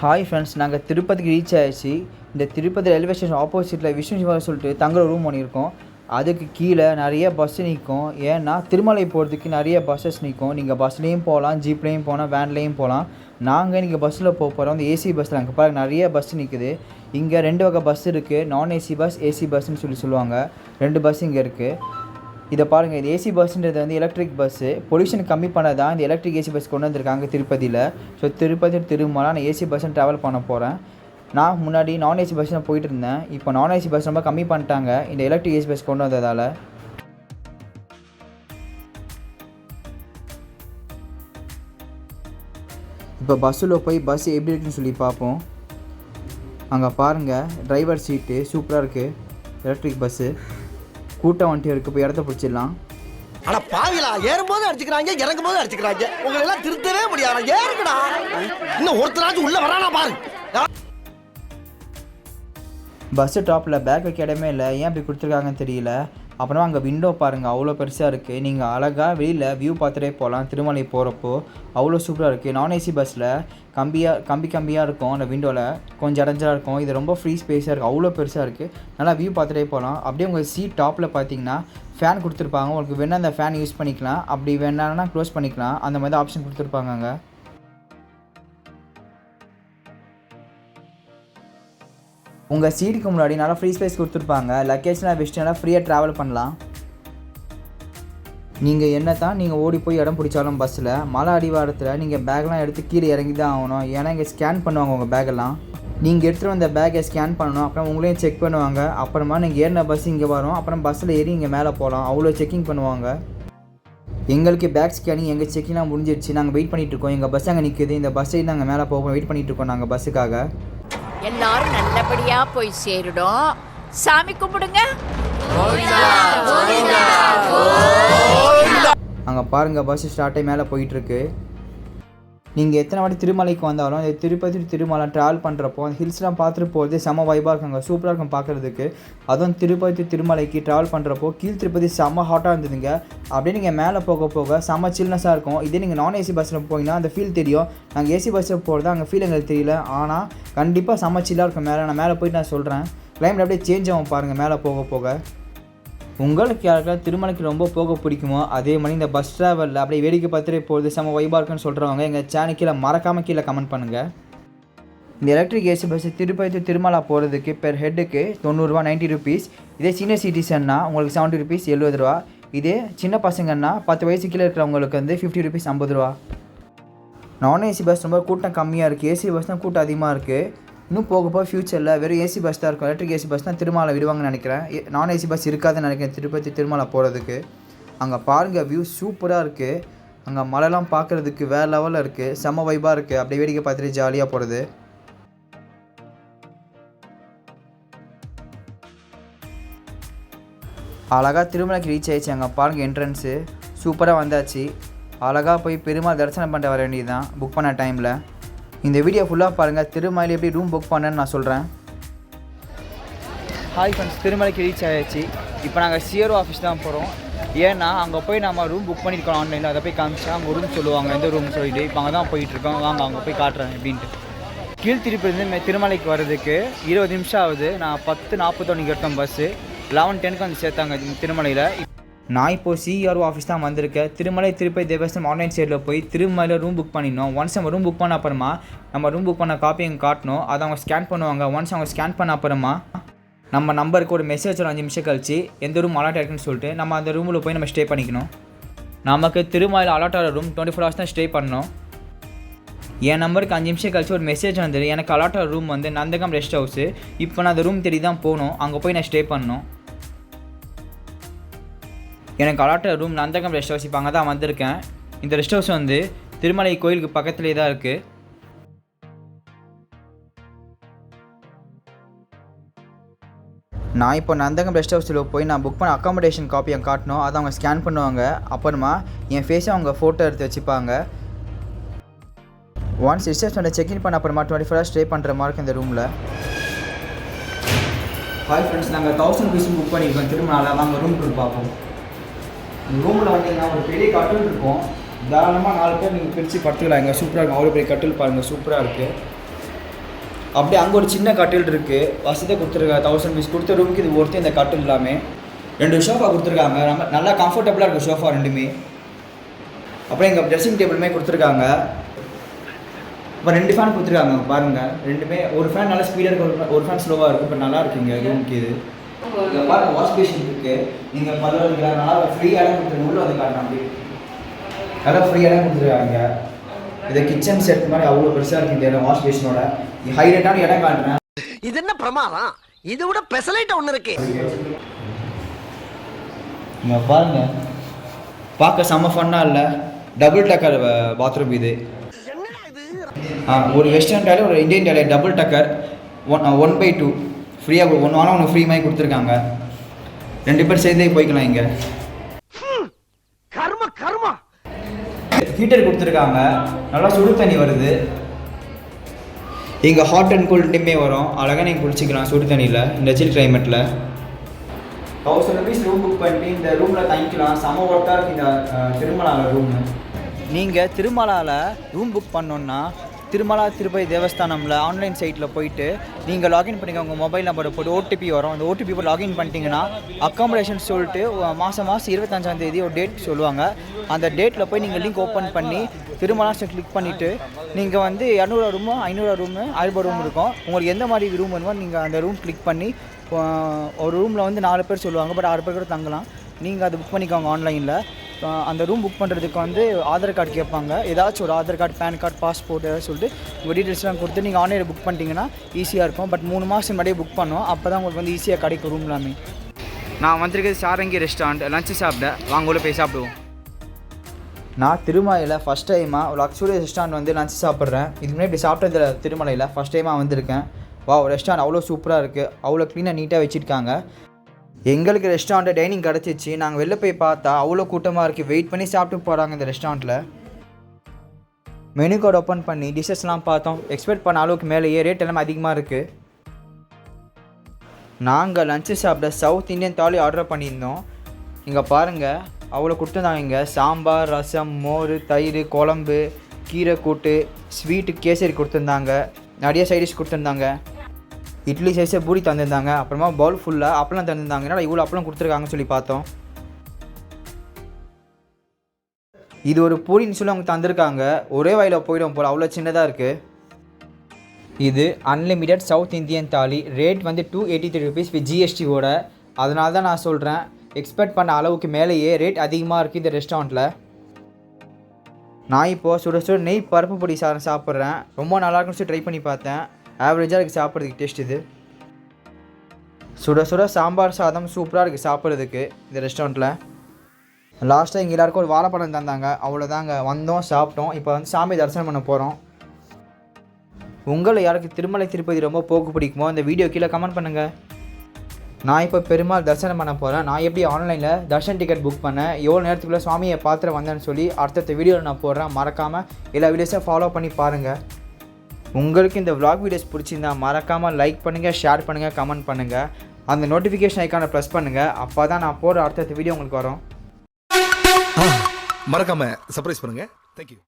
Hi friends நாங்கள் திருப்பதிக்கு reach ஆகிடுச்சு இந்த திருப்பதி ரயில்வே ஸ்டேஷன் ஆப்போசிட்டில் விஷ்ணு சிவா சொல்லிட்டு தங்குற ரூம் பண்ணியிருக்கோம் அதுக்கு கீழே நிறைய பஸ் நிற்கும் ஏன்னா திருமலை போகிறதுக்கு நிறைய பஸ்ஸஸ் நிற்கும் நீங்கள் பஸ்லேயும் போகலாம் ஜீப்லேயும் போகலாம் வேன்லேயும் போகலாம் நாங்கள் இன்றைக்கி பஸ்ஸில் போக போகிறோம் அந்த ஏசி பஸ்ஸில் அங்கே பாருங்க நிறைய பஸ் நிற்குது இங்கே ரெண்டு வகை பஸ் இருக்குது நான் ஏசி பஸ் ஏசி பஸ்ன்னு சொல்லி சொல்லுவாங்க. ரெண்டு பஸ் இங்கே இருக்குது இதை பாருங்கள் இது ஏசி பஸ்ன்றது வந்து எலக்ட்ரிக் பஸ்ஸு பொல்யூஷன் கம்மி பண்ண தான் இந்த எலக்ட்ரிக் ஏசி பஸ் கொண்டு வந்திருக்காங்க திருப்பதியில். ஸோ திருப்பதி திருமலா நான் ஏசி பஸ்ஸில் ட்ராவல் பண்ண போகிறேன் நான் முன்னாடி நான் ஏசி பஸ்ஸில் போயிட்டு இருந்தேன். இப்போ நான் ஏசி பஸ் ரொம்ப கம்மி பண்ணிட்டாங்க இந்த எலக்ட்ரிக் ஏசி பஸ் கொண்டு வந்ததால். இப்போ பஸ்ஸில் போய் பஸ் எப்படி இருக்குன்னு சொல்லி பார்ப்போம். அங்கே பாருங்கள் டிரைவர் சீட்டு சூப்பராக இருக்குது எலக்ட்ரிக் பஸ்ஸு கூட்டம் வந்துட்டு இருக்கு போய் இடத்த பிடிச்சிடலாம். ஆனா பாவிலா ஏறும்போது அடிச்சுக்கிறாங்க இறங்கும் போது அடிச்சுக்கிறாங்க. உங்களை எல்லாம் திருத்தவே முடியாது ஏறுங்கடா. இன்னும் ஒருத்தராச்சும் உள்ள வரானா பாரு. பஸ்ஸு டாப்பில் பேக் வைக்க இடமே இல்லை ஏன் இப்படி கொடுத்துருக்காங்கன்னு தெரியல. அப்புறம் அங்கே விண்டோ பாருங்கள் அவ்வளோ பெருசாக இருக்குது நீங்கள் அழகாக வெளியில் வியூ பார்த்துட்டே போகலாம் திருமலை போகிறப்போ அவ்வளோ சூப்பராக இருக்குது நான் ஏசி பஸ்ஸில் கம்பியாக கம்பி கம்பியாக இருக்கும் அந்த விண்டோவில் கொஞ்சம் அடைஞ்சா இருக்கும். இது ரொம்ப ஃப்ரீ ஸ்பேஸாக இருக்குது அவ்வளோ பெருசாக இருக்குது நல்லா வியூ பார்த்துட்டே போகலாம். அப்படியே உங்கள் சீட் டாப்பில் பார்த்தீங்கன்னா ஃபேன் கொடுத்துருப்பாங்க. உங்களுக்கு வேணால் அந்த ஃபேன் யூஸ் பண்ணிக்கலாம். அப்படி வேணான்னா க்ளோஸ் பண்ணிக்கலாம். அந்த மாதிரி ஆப்ஷன் கொடுத்துருப்பாங்க அங்கே. உங்கள் சீட்டுக்கு முன்னாடி நல்லா ஃப்ரீ ஸ்பேஸ் கொடுத்துருப்பாங்க. லக்கேஜ்லாம் வச்சுட்டு நல்லா ஃப்ரீயாக ட்ராவல் பண்ணலாம். நீங்கள் என்ன தான் நீங்கள் ஓடி போய் இடம் பிடிச்சாலும் பஸ்ஸில் மலை அடிவாரத்தில் நீங்கள் பேக்லாம் எடுத்து கீழே இறங்கி தான் ஆகணும். ஏன்னா இங்கே ஸ்கேன் பண்ணுவாங்க உங்கள் பேக்கெல்லாம் நீங்கள் எடுத்துகிட்டு வந்த பேக்கை ஸ்கேன் பண்ணணும். அப்புறம் உங்களையும் செக் பண்ணுவாங்க. அப்புறமா நீங்கள் ஏறின பஸ் இங்கே வரும். அப்புறம் பஸ்ஸில் ஏறி இங்கே மேலே போகலாம். அவ்வளோ செக்கிங் பண்ணுவாங்க. எங்களுக்கு பேக் ஸ்கேனிங் எங்கள் செக்கிங்லாம் முடிஞ்சிருச்சு. நாங்கள் வெயிட் பண்ணிகிட்ருக்கோம் இருக்கோம். எங்கள் பஸ் அங்கே நிற்குது இந்த பஸ்ஸை நாங்கள் மேலே போவோம் வெயிட் பண்ணிகிட்ருக்கோம் இருக்கோம் நாங்கள் பஸ்ஸுக்காக எல்லாரும் நல்லபடியா போய் சேருடும். சாமி கும்பிடுங்க. அங்கே பாருங்கள் பஸ் ஸ்டார்ட்டே மேலே போயிட்டுருக்கு நீங்கள் எத்தனை வாட்டி திருமலைக்கு வந்தாலும் இந்த திருப்பதி திருமலை ட்ராவல் பண்ணுறப்போ அந்த ஹில்ஸ்லாம் பார்த்துட்டு போகிறது செம வைபாக இருக்குங்க. சூப்பராக இருக்கும் பார்க்குறதுக்கு. அதுவும் திருப்பதி திருமலைக்கு ட்ராவல் பண்ணுறப்போ கீழ் திருப்பதி செம்ம ஹாட்டாக இருந்ததுங்க. அப்படியே நீங்கள் மேலே போக போக செம்ம சில்னஸாக இருக்கும். இதே நீங்கள் நான் ஏசி பஸ்ஸில் போனீங்கன்னா அந்த ஃபீல் தெரியும். நாங்கள் ஏசி பஸ்ஸில் போகிறது அங்கே ஃபீல் எங்களுக்கு தெரியல. ஆனால் கண்டிப்பாக செம்ம சில்லாக இருக்கும். மேலே நான் மேலே போயிட்டு நான் சொல்கிறேன் கிளைமேட் அப்படியே சேஞ்ச் ஆகும் பாருங்கள் மேலே போக போக. உங்களுக்கு யாருக்கெல்லாம் திருமலைக்கு ரொம்ப போக பிடிக்குமோ அதே மாதிரி இந்த பஸ் ட்ராவலில் அப்படியே வேடிக்கை பார்த்துட்டு போகிறது செம்ம வைபாக இருக்குன்னு சொல்கிறவங்க எங்கள் சேனல் கீழே மறக்காமல் கீழே கமெண்ட் பண்ணுங்கள் இந்த electric AC bus Tirupati Tirumala போகிறதுக்கு பெர் ஹெட்டுக்கு தொண்ணூறுரூவா நைன்ட்டி ருபீஸ் இதே சீனியர் சிட்டிசன்னா உங்களுக்கு செவன்ட்டி ருபீஸ் எழுபது ரூபா. இதே சின்ன பசங்கன்னா பத்து வயசு கீழே இருக்கிறவங்களுக்கு வந்து ஃபிஃப்டி ருபீஸ் ஐம்பது ரூபா. நான் ஏசி பஸ் ரொம்ப கூட்டம் கம்மியாக இருக்குது ஏசி பஸ் தான் கூட்டம் அதிகமாக இருக்குது இன்னும் போக போக ஃப்யூச்சரில் வெறும் ஏசி பஸ் தான் இருக்கும். எலக்ட்ரிக் ஏசி பஸ் தான் திருமலை விடுவாங்கன்னு நினைக்கிறேன். நான் ஏசி பஸ் இருக்காதுன்னு நினைக்கிறேன் திருப்பதி திருமலை போகிறதுக்கு அங்கே பாருங்கள் வியூ சூப்பராக இருக்குது அங்கே மலைலாம் பார்க்குறதுக்கு வேறு லெவலில் இருக்குது செம்ம வைபாக இருக்குது அப்படியே வேடிக்கை பார்த்துட்டு ஜாலியாக போகிறது அழகாக திருமலைக்கு ரீச் ஆயிடுச்சு. அங்கே பாருங்கள் என்ட்ரன்ஸு சூப்பராக வந்தாச்சு. அழகாக போய் பெருமாள் தரிசனம் பண்ணிட்டு வர வேண்டியது தான் புக் பண்ண டைமில் இந்த வீடியோ ஃபுல்லாக பாருங்கள் திருமலையில் எப்படி ரூம் புக் பண்ணேன்னு நான் சொல்கிறேன் ஹாய் ஃப்ரெண்ட்ஸ் திருமலைக்கு ரீச் ஆகிடுச்சு இப்போ நாங்கள் சிஆர்ஓ ஆஃபீஸ் தான் போகிறோம் ஏன்னா அங்கே போய் நம்ம ரூம் புக் பண்ணியிருக்கோம் ஆன்லைனில் அதை போய் காமிச்சா அங்கே ரூம் சொல்லுவாங்க எந்த ரூம் சொல்லிட்டு. இப்போ அங்கே தான் போயிட்டுருக்கோம் வாங்க அங்கே போய் காட்டுறேன் அப்படின்ட்டு கீழ்த்திருப்பிலிருந்து திருமலைக்கு வர்றதுக்கு இருபது நிமிஷம் ஆகுது. நான் பத்து நாற்பத்தொன்னுக்கு எடுத்தோம் பஸ்ஸு லெவன் டென்க்கு வந்து சேர்த்தாங்க திருமலையில். நான் இப்போது சிஆர்ஓ ஆஃபீஸ் தான் வந்திருக்கேன். திருமலை திருப்பதி தேவஸ்தம் ஆன்லைன் சைடில் போய் திருமலையில் ரூம் புக் பண்ணிடணும். ஒன்ஸ் நம்ம ரூம் புக் பண்ண அப்புறமா நம்ம ரூம் புக் பண்ண காப்பி அங்கே காட்டணும். அதை அவங்க ஸ்கேன் பண்ணுவாங்க. ஒன்ஸ் அவங்க ஸ்கேன் பண்ண அப்புறமா நம்ம நம்பருக்கு ஒரு மெசேஜ் ஒரு அஞ்சு நிமிஷம் கழிச்சு எந்த ரூம் அலாட் ஆகிருக்குன்னு சொல்லிட்டு நம்ம அந்த ரூமில் போய் நம்ம ஸ்டே பண்ணிக்கணும். நமக்கு திருமலையில் அலாட் ஆகிற ரூம் டுவெண்ட்டி ஃபோர் ஹவர்ஸ் தான் ஸ்டே பண்ணணும். என் நம்பருக்கு அஞ்சு நிமிஷம் கழிச்சு ஒரு மெசேஜ் வந்தது. எனக்கு அலாட் ஆகிற ரூம் வந்து நந்தகம் ரெஸ்ட் ஹவுஸு இப்போ நான் அந்த ரூம் தேடி தான் போகணும். அங்கே போய் நான் ஸ்டே பண்ணணும். எனக்கு அலாட்ட ரூம் நந்தகம் ரெஸ்ட் ஹவுஸ் இப்போ அங்கே தான் வந்திருக்கேன். இந்த ரெஸ்ட் ஹவுஸ் வந்து திருமலை கோயிலுக்கு பக்கத்துலேயே தான் இருக்குது நான் இப்போ நந்தகம் ரெஸ்ட் ஹவுஸில் போய் நான் புக் பண்ண அக்காமடேஷன் காப்பி அங்கே காட்டணும். அதை அவங்க ஸ்கேன் பண்ணுவாங்க. அப்புறமா என் ஃபேஸை அவங்க ஃபோட்டோ எடுத்து வச்சுப்பாங்க. ஒன்ஸ் ரிசப்ஷனில் செக்இன் பண்ண அப்புறமா டுவெண்ட்டி ஃபோர் ஹவர்ஸ் ஸ்டே பண்ணுற மாதிரி இந்த ரூமில் ஹாய் ஃப்ரெண்ட்ஸ் நாங்கள் தௌசண்ட் ருபீஸ் புக் பண்ணியிருக்கோம். திருமணால வாங்க ரூம் போய் பார்ப்போம். ரூமில் வந்தீங்கன்னா ஒரு பெரிய கட்டில் இருக்கும். தாராளமாக நாலு பேர் நீங்கள் பிரித்து படுத்துக்கலாம். இங்கே சூப்பராக இருக்கும் அவ்வளோ பெரிய கட்டில் பாருங்கள் சூப்பராக இருக்குது அப்படியே அங்கே ஒரு சின்ன கட்டில் இருக்குது வசதியாக கொடுத்துருக்காங்க தௌசண்ட் பீஸ் கொடுத்த ரூமுக்கு இது ஒருத்தர் இந்த கட்டில் எல்லாமே. ரெண்டு ஷோஃபா கொடுத்துருக்காங்க. நம்ம நல்லா கம்ஃபர்டபுளாக இருக்கும் ஷோஃபா ரெண்டுமே. அப்புறம் எங்கள் ட்ரெஸ்ஸிங் டேபிளுமே கொடுத்துருக்காங்க. இப்போ ரெண்டு ஃபேன் கொடுத்துருக்காங்க பாருங்கள் ரெண்டுமே ஒரு ஃபேன் நல்லா ஸ்பீடாக இருக்கும் ஒரு ஃபேன் ஸ்லோவாக இருக்கும் இப்போ நல்லா இருக்குங்க ரூமுக்கு இது. இங்கே பாருங்க வாஷ் பேஷன் இருக்குது நீங்கள் பல்லு நல்லா ஃப்ரீ இடம் கொடுத்துருங்க. உள்ளே வந்து காட்டுறேன் அப்படி நல்லா ஃப்ரீ இடம் கொடுத்துருக்காங்க இது கிச்சன் செட் மாதிரி அவ்வளோ பெருசாக இருக்குது இந்த இடம் வாஷ் பேஷனோட ஹைலைட்டான இடம் காட்டுறேன். இது என்ன பிரமாதம்? இதை விட பெசலைட் ஒண்ணு இருக்கு. இங்கே பாருங்க. பார்க்க செம்ம ஃபன்னாக இல்லை. டபுள் டக்கர் பாத்ரூம் இது. ஒரு வெஸ்டர்ன் டாய்லெட் ஒரு Indian toilet double decker one one by two ஃப்ரீயாக ஒன்று ஆனால் ஒன்று ஃப்ரீ மாதிரி கொடுத்துருக்காங்க. ரெண்டு பேர் சேர்ந்தே போய்க்கலாம் இங்கே. கர்ம கர்மா. ஹீட்டர் கொடுத்துருக்காங்க. நல்லா சுடு தண்ணி வருது. இங்கே ஹாட் அண்ட் கூல் ரெண்டுமே வரும். அழகாக நீங்கள் குளிச்சிக்கலாம் சுடு தண்ணியில் இந்த சில் கிளைமேட்டில் தௌசண்ட் ருபீஸ் ரூம் புக் பண்ணிட்டு இந்த ரூமில் தங்கிக்கலாம். செம ஒர்க்காக இருக்குது இந்த அஹ், திருமலால ரூம் நீங்கள் திருமலாவில் ரூம் புக் பண்ணோன்னா திருமலா திருப்பதி தேவஸ்தானமில் ஆன்லைன் சைட்டில் போயிட்டு நீங்கள் லாகின் பண்ணிக்க உங்கள் மொபைல் நம்பரை போட்டு ஓடிபி வரும். அந்த ஓடிபி போட்டு லாகின் பண்ணிட்டீங்கன்னா அக்காமடேஷன் சொல்லிட்டு மாதம் மாதம் இருபத்தஞ்சாம் தேதி ஒரு டேட் சொல்லுவாங்க. அந்த டேட்டில் போய் நீங்கள் லிங்க் ஓப்பன் பண்ணி திருமலா கிளிக் பண்ணிவிட்டு நீங்கள் வந்து இரநூறுவா ரூமு ஐநூறுவா ரூமு ஆயிரரூபா ரூம் இருக்கும். உங்களுக்கு எந்த மாதிரி ரூம் வேணுமோ நீங்கள் அந்த ரூம் கிளிக் பண்ணி ஒரு ரூமில் வந்து நாலு பேர் சொல்லுவாங்க பட் ஆறு பேர் கூட தங்கலாம். நீங்கள் அதை புக் பண்ணிக்கோங்க ஆன்லைனில் அந்த ரூம் புக் பண்ணுறதுக்கு வந்து ஆதார் கார்டு கேட்பாங்க. ஏதாச்சும் ஒரு Aadhaar card PAN card passport ஏதாவது சொல்லிட்டு உங்கள் டீட்டெயில்ஸ்லாம் கொடுத்து நீங்கள் ஆன்லைனில் புக் பண்ணிட்டீங்கன்னா ஈஸியாக இருக்கும். பட் மூணு மாதம் முன்னாடியே புக் பண்ணோம். அப்போ தான் உங்களுக்கு வந்து ஈஸியாக கிடைக்கும் ரூம் எல்லாமே. நான் வந்திருக்கிறது சாரங்கி ரெஸ்டாரண்ட் லஞ்சு சாப்பிட வாங்க உள்ள போய் சாப்பிடுவோம். நான் திருமலையில் ஃபஸ்ட் டைமாக ஒரு லக்ஸூரியஸ் ரெஸ்டாரண்ட் வந்து லஞ்ச் சாப்பிட்றேன். இது முன்னாடி இப்படி சாப்பிட்டதில்ல திருமலையில் ஃபஸ்ட் டைமாக வந்திருக்கேன். வா ரெஸ்டாரண்ட் அவ்வளோ சூப்பராக இருக்குது அவ்வளோ க்ளீனாக நீட்டாக வச்சுருக்காங்க. எங்களுக்கு ரெஸ்டாரண்ட்டு டைனிங் கிடச்சிச்சு. நாங்கள் வெளில போய் பார்த்தா அவ்வளோ கூட்டமாக இருக்குது வெயிட் பண்ணி சாப்பிட்டு போகிறாங்க இந்த ரெஸ்டாரண்ட்டில் மெனு கார்டு ஓப்பன் பண்ணி டிஷ்ஷஸ்லாம் பார்த்தோம். எக்ஸ்பெக்ட் பண்ண அளவுக்கு மேலேயே ரேட் எல்லாமே அதிகமாக இருக்குது நாங்கள் லஞ்சு சாப்பிட சவுத் இந்தியன் தாலி ஆர்டர் பண்ணியிருந்தோம். இங்கே பாருங்கள் அவ்வளோ கொடுத்துருந்தாங்க இங்கே. சாம்பார் ரசம் மோர் தயிர் குழம்பு கீரை கூட்டு ஸ்வீட்டு கேசரி கொடுத்துருந்தாங்க நிறைய சைடிஷ் கொடுத்துருந்தாங்க இட்லி சைஸே பூரி தந்திருந்தாங்க. அப்புறமா பவுல் ஃபுல்லாக அப்பளம் தந்திருந்தாங்க. என்னடா இவ்வளோ அப்பளம் கொடுத்துருக்காங்கன்னு சொல்லி பார்த்தோம். இது ஒரு பூரின்னு சொல்லி அவங்க தந்திருக்காங்க. ஒரே வாயில் போயிடும் போல். அவ்வளோ சின்னதாக இருக்குது இது unlimited South Indian thali. Rate வந்து two eighty three rupees with ஜிஎஸ்டியோட அதனால தான் நான் சொல்கிறேன் எக்ஸ்பெக்ட் பண்ண அளவுக்கு மேலேயே ரேட் அதிகமாக இருக்குது இந்த ரெஸ்டாரண்ட்டில் நான் இப்போது சுட சுட நெய் பருப்பு பொடி சாதம் சாப்பிட்றேன். ரொம்ப நல்லாயிருக்குன்னு சொல்லி ட்ரை பண்ணி பார்த்தேன். ஆவரேஜாக இருக்குது சாப்பிட்றதுக்கு டேஸ்ட் இது. சுட சுட சாம்பார் சாதம் சூப்பராக இருக்குது சாப்பிட்றதுக்கு இந்த ரெஸ்டாரண்ட்டில் லாஸ்ட்டாக இங்கே எல்லாருக்கும் ஒரு வாழைப்பழம் தந்தாங்க. அவ்வளோதாங்க வந்தோம் சாப்பிட்டோம். இப்போ வந்து சாமி தரிசனம் பண்ண போகிறோம் உங்களை யாருக்கு திருமலை திருப்பதி ரொம்ப போக்கு பிடிக்குமோ இந்த வீடியோ கீழே கமெண்ட் பண்ணுங்கள் நான் இப்போ பெருமாள் தரிசனம் பண்ண போகிறேன் நான் எப்படி ஆன்லைனில் தர்ஷன் டிக்கெட் புக் பண்ணேன் எவ்வளோ நேரத்துக்குள்ளே சுவாமியை பார்த்துட்டு வந்தேன்னு சொல்லி அடுத்தடுத்த வீடியோவில் நான் போடுறேன். மறக்காமல் எல்லா வீடியோஸையும் ஃபாலோ பண்ணி பாருங்கள் உங்களுக்கு இந்த vlog வீடியோஸ் பிடிச்சிருந்தா மறக்காமல் லைக் பண்ணுங்கள் ஷேர் பண்ணுங்கள் கமெண்ட் பண்ணுங்கள் அந்த நோட்டிஃபிகேஷன் ஐக்கானை ப்ரெஸ் பண்ணுங்கள் அப்போ தான் நான் போடுற அடுத்த வீடியோ உங்களுக்கு வரும். மறக்காமல் சர்ப்ரைஸ் பண்ணுங்கள் தேங்க்யூ